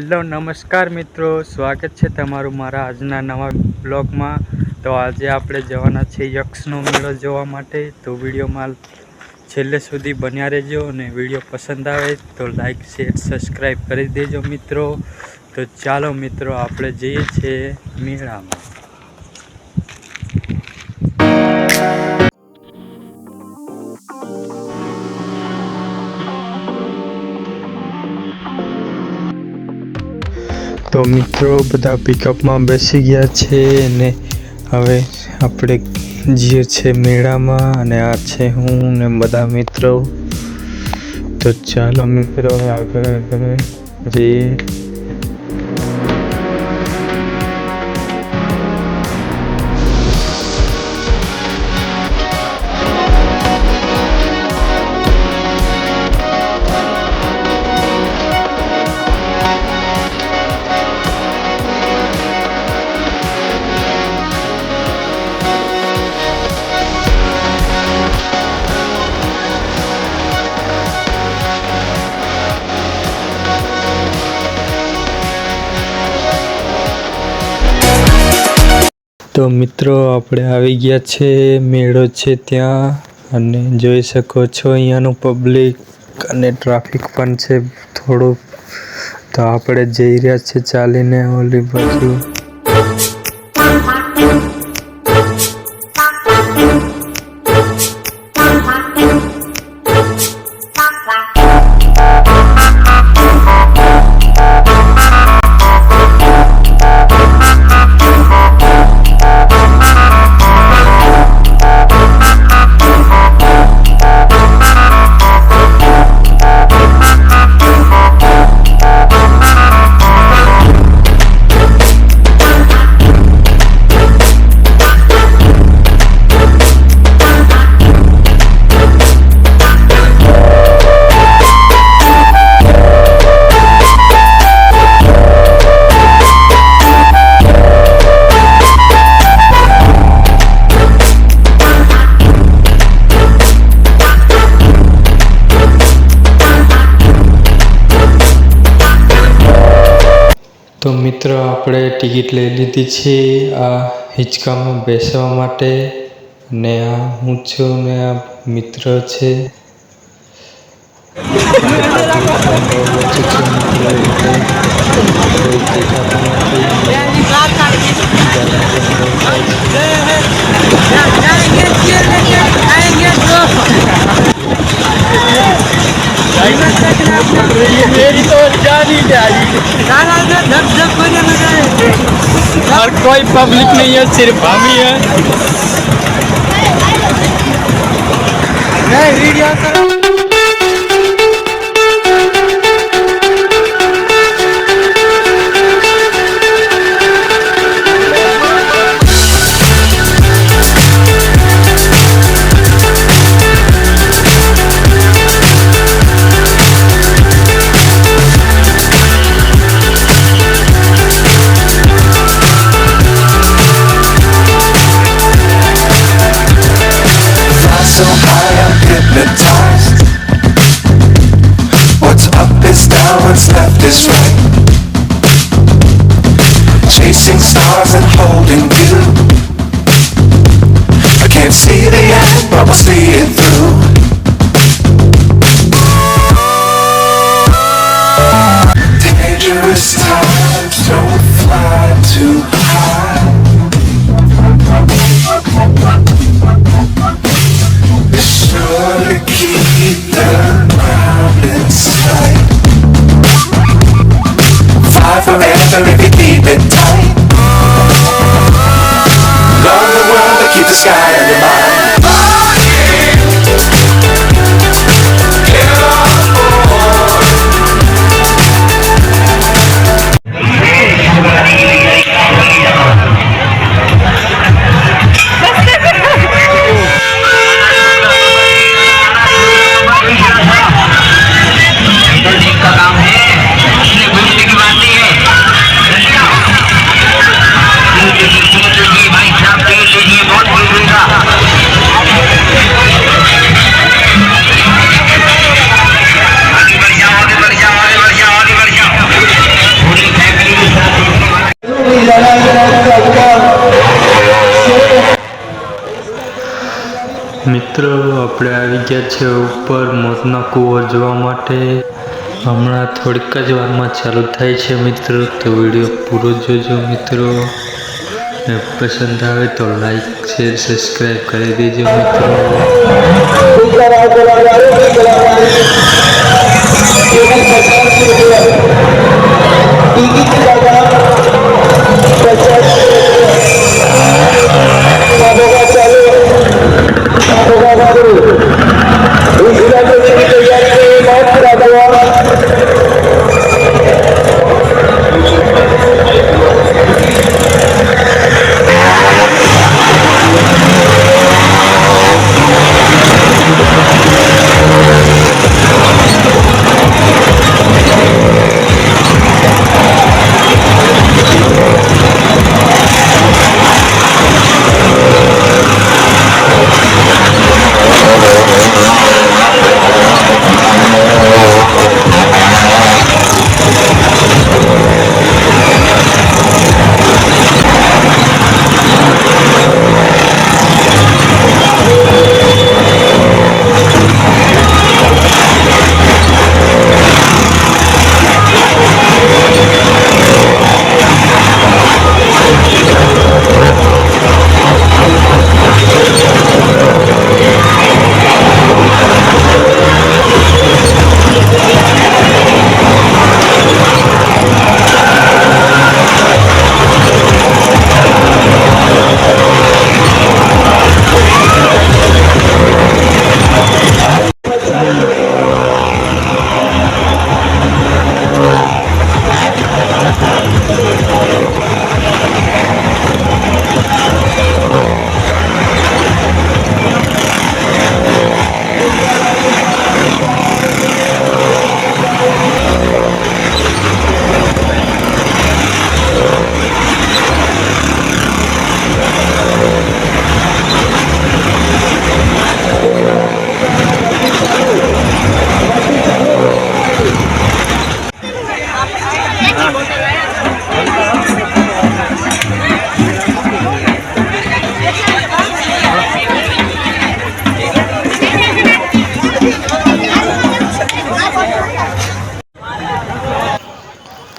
Hello, નમસ્કાર મિત્રો. સ્વાગત છે તમારું મારા આજના નવા બ્લોગમાં. તો આજે આપણે જવાના છે યક્ષનો મેળો જોવા માટે. તો વિડીયોમાં છેલ્લે સુધી બન્યા રહેજો અને વીડિયો પસંદ આવે તો લાઈક, શેર, સબસ્ક્રાઈબ કરી દેજો મિત્રો. તો ચાલો મિત્રો, આપણે જઈએ છીએ મેળામાં. તો મિત્રો બધા પિકઅપમાં બેસી ગયા છે અને હવે આપણે જે છે મેળામાં અને આ છે હું ને બધા મિત્રો. તો ચાલો મિત્રો આગળ આગળ જઈએ. તો મિત્રો, આપણે આવી ગયા છે, મેળો છે ત્યાં. અને જોઈ શકો છો, અહીંયાનું પબ્લિક અને ટ્રાફિક પણ છે થોડુંક. તો આપણે જઈ રહ્યા છીએ ચાલીને ઓલી બાજુ. ટિકિટ લઈ લીધી છે આ હિંચકામાં બેસવા માટે ને આ હું છું ને આ મિત્ર છે Yeah, yeah, yeah. कोई पब्लिक नहीं है सिर्फ हम ही है મિત્રો, આપણે આવી ગયા છે ઉપર મોતનો કૂવો જોવા માટે. હમણાં થોડીક જ વારમાં ચાલુ થાય છે મિત્રો, તો વીડિયો પૂરો જોજો મિત્રો. પસંદ આવે તો લાઈક શેર સબસ્ક્રાઈબ કરી દેજો મિત્રો.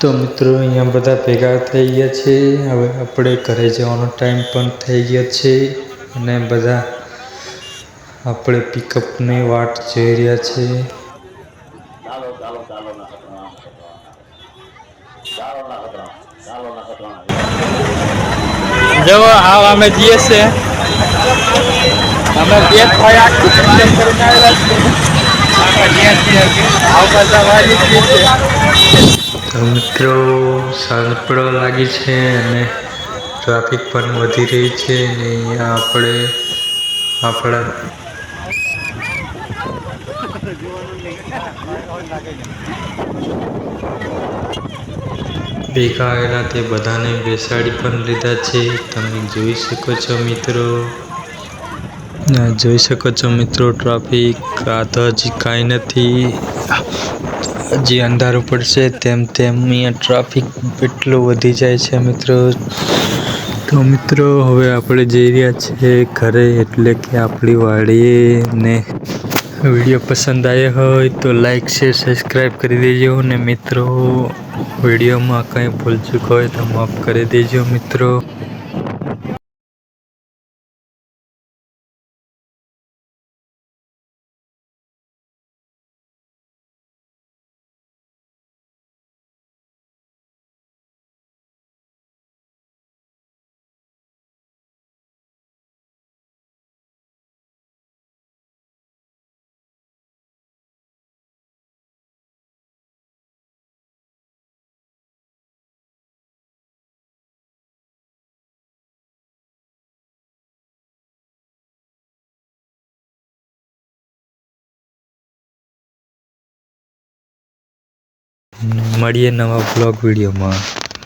તો મિત્રો અહીંયા બધા ભેગા થઈ ગયા છે. હવે આપણે ઘરે જવાનો ટાઈમ પણ થઈ ગયો છે અને બધા આપણે પિકઅપની વાટ જોઈ રહ્યા છે. જો આવ અમે જઈએ છે અમે બે થયા કરીને આવેલા છે તો મિત્રો, સાંજ પડવા લાગી છે અને ટ્રાફિક પણ વધી રહી છે અને અહીંયા આપણે આપણા ભેગા આવેલા તે બધાને બેસાડી પણ લીધા છે. તમે જોઈ શકો છો મિત્રો. જોઈ શકો છો મિત્રો ટ્રાફિક આ તો હજી કાંઈ નથી. હજી અંધારું પડશે તેમ તેમ અહીંયા ટ્રાફિક એટલો વધી જાય છે મિત્રો. તો મિત્રો, હવે આપણે જઈ રહ્યા છીએ ઘરે, એટલે કે આપણી વાડીએ ને વીડિયો પસંદ આવ્યો હોય તો લાઈક શેર સબસ્ક્રાઈબ કરી દેજો ને મિત્રો, વિડીયોમાં કંઈ ભૂલચૂક હોય તો માફ કરી દેજો મિત્રો. મળીએ નવા બ્લોગ વિડીયોમાં.